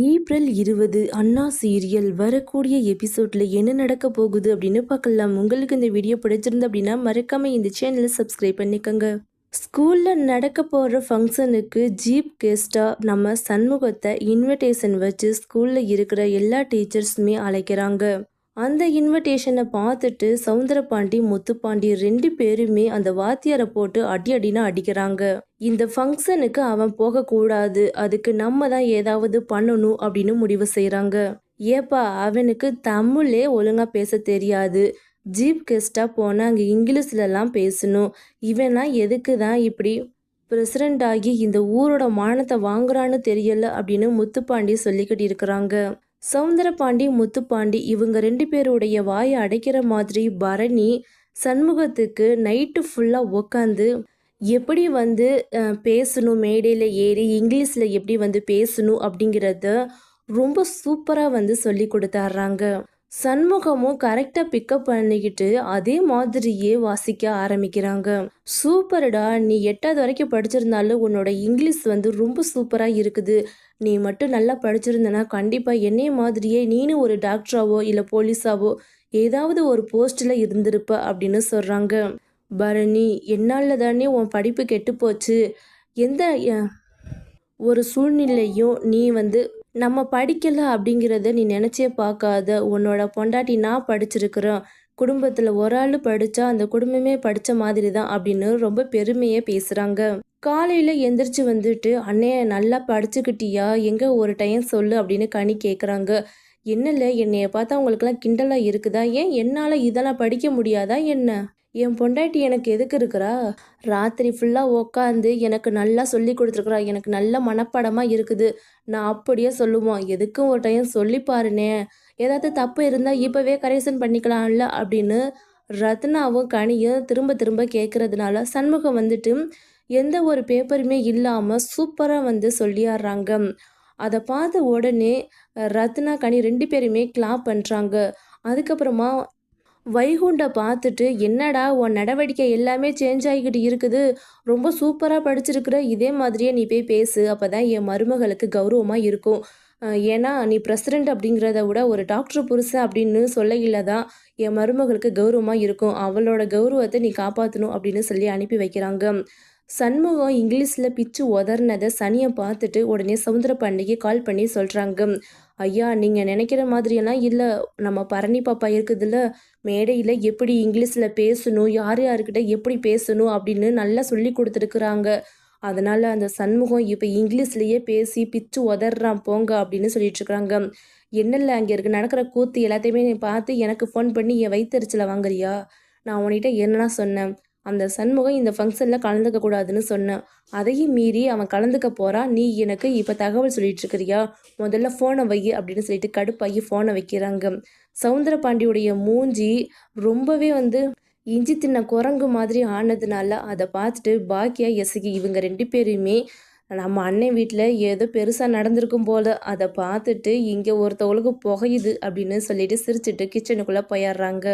April இருபது அண்ணா serial வரக்கூடிய எபிசோடில் என்ன நடக்க போகுது அப்படின்னு பார்க்கலாம். உங்களுக்கு இந்த வீடியோ பிடிச்சிருந்து அப்படின்னா மறக்காமல் இந்த சேனலை சப்ஸ்கிரைப் பண்ணிக்கோங்க. ஸ்கூலில் நடக்க போகிற ஃபங்க்ஷனுக்கு ஜீப் கெஸ்ட்டாக நம்ம சண்முகத்தை இன்விடேஷன் வச்சு ஸ்கூலில் இருக்கிற எல்லா டீச்சர்ஸுமே அழைக்கிறாங்க. அந்த இன்விடேஷனை பார்த்துட்டு சவுந்தரபாண்டி முத்துப்பாண்டி ரெண்டு பேருமே அந்த வாத்தியாரை போட்டு அடி அடினா அடிக்கிறாங்க. இந்த ஃபங்க்ஷனுக்கு அவன் போகக்கூடாது. அதுக்கு நம்ம தான் ஏதாவது பண்ணணும் அப்படின்னு முடிவு செய்கிறாங்க ஏப்பா அவனுக்கு தமிழே ஒழுங்காக பேச தெரியாது. ஜீப் கெஸ்டாக போனால் அங்கே இங்கிலீஷ்லலாம் பேசணும். இவனா எதுக்கு தான் இப்படி பிரசிடண்ட் ஆகி இந்த ஊரோட மானத்தை வாங்குறான்னு தெரியல அப்படின்னு முத்துப்பாண்டி சொல்லிக்கிட்டு இருக்கிறாங்க. சவுந்தரபாண்டி முத்துப்பாண்டி இவங்க ரெண்டு பேருடைய வாயை அடைக்கிற மாதிரி பரணி சண்முகத்துக்கு நைட்டு ஃபுல்லாக உக்காந்து எப்படி வந்து பேசணும் மேடையில் ஏறி இங்கிலீஷில் எப்படி வந்து பேசணும் அப்படிங்கிறத ரொம்ப சூப்பராக வந்து சொல்லி கொடுத்தாடுறாங்க சண்முகமும் கரெக்டாக பிக்கப் பண்ணிக்கிட்டு அதே மாதிரியே வாசிக்க ஆரம்பிக்கிறாங்க. சூப்பர்டா நீ எட்டாவது வரைக்கும் படிச்சிருந்தாலும் உன்னோட இங்கிலீஷ் வந்து ரொம்ப சூப்பராக இருக்குது. நீ மட்டும் நல்லா படிச்சிருந்தனா கண்டிப்பாக என்னைய மாதிரியே நீனும் ஒரு டாக்டராவோ இல்லை போலீஸாவோ ஏதாவது ஒரு போஸ்ட்டில் இருந்திருப்ப அப்படின்னு சொல்கிறாங்க பரணி என்னால் தானே உன் படிப்பு கெட்டு போச்சு. எந்த ஒரு சூழ்நிலையும் நீ வந்து நம்ம படிக்கலை அப்படிங்கிறத நீ நினச்சே பார்க்காத. உன்னோட பொண்டாட்டி நான் படிச்சிருக்கிறேன். குடும்பத்தில் ஒரு ஆள் படித்தா அந்த குடும்பமே படித்த மாதிரி தான் அப்படின்னு ரொம்ப பெருமையாக பேசுகிறாங்க காலையில் எந்திரிச்சு வந்துட்டு அண்ணைய நல்லா படிச்சுக்கிட்டியா? எங்கே ஒரு டைம் சொல்லு அப்படின்னு கனி கேட்குறாங்க என்னல? என்னைய பார்த்தா உங்களுக்கெல்லாம் கிண்டலாக இருக்குதா? ஏன் என்னால் இதெல்லாம் படிக்க முடியாதா? என்ன? என் பொண்டாட்டி எனக்கு எதுக்கு இருக்கிறா? ராத்திரி ஃபுல்லாக உக்காந்து எனக்கு நல்லா சொல்லி கொடுத்துருக்குறா. எனக்கு நல்ல மனப்படமாக இருக்குது. நான் அப்படியே சொல்லுவோம். எதுக்கும் ஒரு டைம் சொல்லி பாருனே? ஏதாவது தப்பு இருந்தால் இப்போவே கரெக்ஷன் பண்ணிக்கலாம்ல அப்படின்னு ரத்னாவும் கனியும் திரும்ப திரும்ப கேட்குறதுனால சண்முகம் வந்துட்டு எந்த ஒரு பேப்பருமே இல்லாமல் சூப்பராக வந்து சொல்லிடுறாங்க அதை பார்த்த உடனே ரத்னா கனி ரெண்டு பேருமே கிளாப் பண்ணுறாங்க அதுக்கப்புறமா வைகுண்டை பார்த்துட்டு என்னடா உன் நடவடிக்கை எல்லாமே சேஞ்ச் ஆகிக்கிட்டு இருக்குது. ரொம்ப சூப்பராக படிச்சிருக்கிற இதே மாதிரியே நீ போய் பேசு. அப்போ தான் என் மருமகளுக்கு கௌரவமாக இருக்கும். ஏன்னா நீ பிரசிடெண்ட் அப்படிங்கிறத விட ஒரு டாக்டர் புருஷன் அப்படின்னு சொல்ல தான் என் மருமகளுக்கு கௌரவமாக இருக்கும். அவளோட கௌரவத்தை நீ காப்பாற்றணும் அப்படின்னு சொல்லி அனுப்பி வைக்கிறாங்க. சண்முகம் இங்கிலீஷில் பிச்சு உதர்னதை சனியை பார்த்துட்டு உடனே சவுந்தர பாண்டிக்கு கால் பண்ணி சொல்கிறாங்க ஐயா நீங்கள் நினைக்கிற மாதிரியெல்லாம் இல்லை. நம்ம பரணி பாப்பா இருக்குதுல்ல மேடையில் எப்படி இங்கிலீஷில் பேசணும் யார் யாருக்கிட்ட எப்படி பேசணும் அப்படின்னு நல்லா சொல்லி கொடுத்துருக்குறாங்க. அதனால் அந்த சண்முகம் இப்போ இங்கிலீஷ்லேயே பேசி பிச்சு உதறான் போங்க அப்படின்னு சொல்லிட்டுருக்குறாங்க. என்னல்ல அங்கே இருக்குது நடக்கிற கூத்து எல்லாத்தையுமே நீ பார்த்து எனக்கு ஃபோன் பண்ணி என் வயிற்றுச்சில் வாங்குறியா? நான் உன்கிட்ட என்னென்னா சொன்னேன்? அந்த சண்முகம் இந்த ஃபங்க்ஷனில் கலந்துக்க கூடாதுன்னு சொன்னேன். அதையும் மீறி அவன் கலந்துக்க போகிறான் நீ எனக்கு இப்போ தகவல் சொல்லிட்டு இருக்கிறியா முதல்ல ஃபோனை வை அப்படின்னு சொல்லிட்டு கடுப்பாகி ஃபோனை வைக்கிறாங்க. சவுந்தர பாண்டியுடைய மூஞ்சி ரொம்பவே வந்து இஞ்சி தின்ன குரங்கு மாதிரி ஆனதுனால அதை பார்த்துட்டு பாக்கியா எசகி இவங்க ரெண்டு பேருமே நம்ம அண்ணன் வீட்டில் ஏதோ பெருசாக நடந்திருக்கும் போல. அதை பார்த்துட்டு இங்கே ஒருத்தவங்களுக்கு புகையுது அப்படின்னு சொல்லிட்டு சிரிச்சுட்டு கிச்சனுக்குள்ளே போயிடுறாங்க.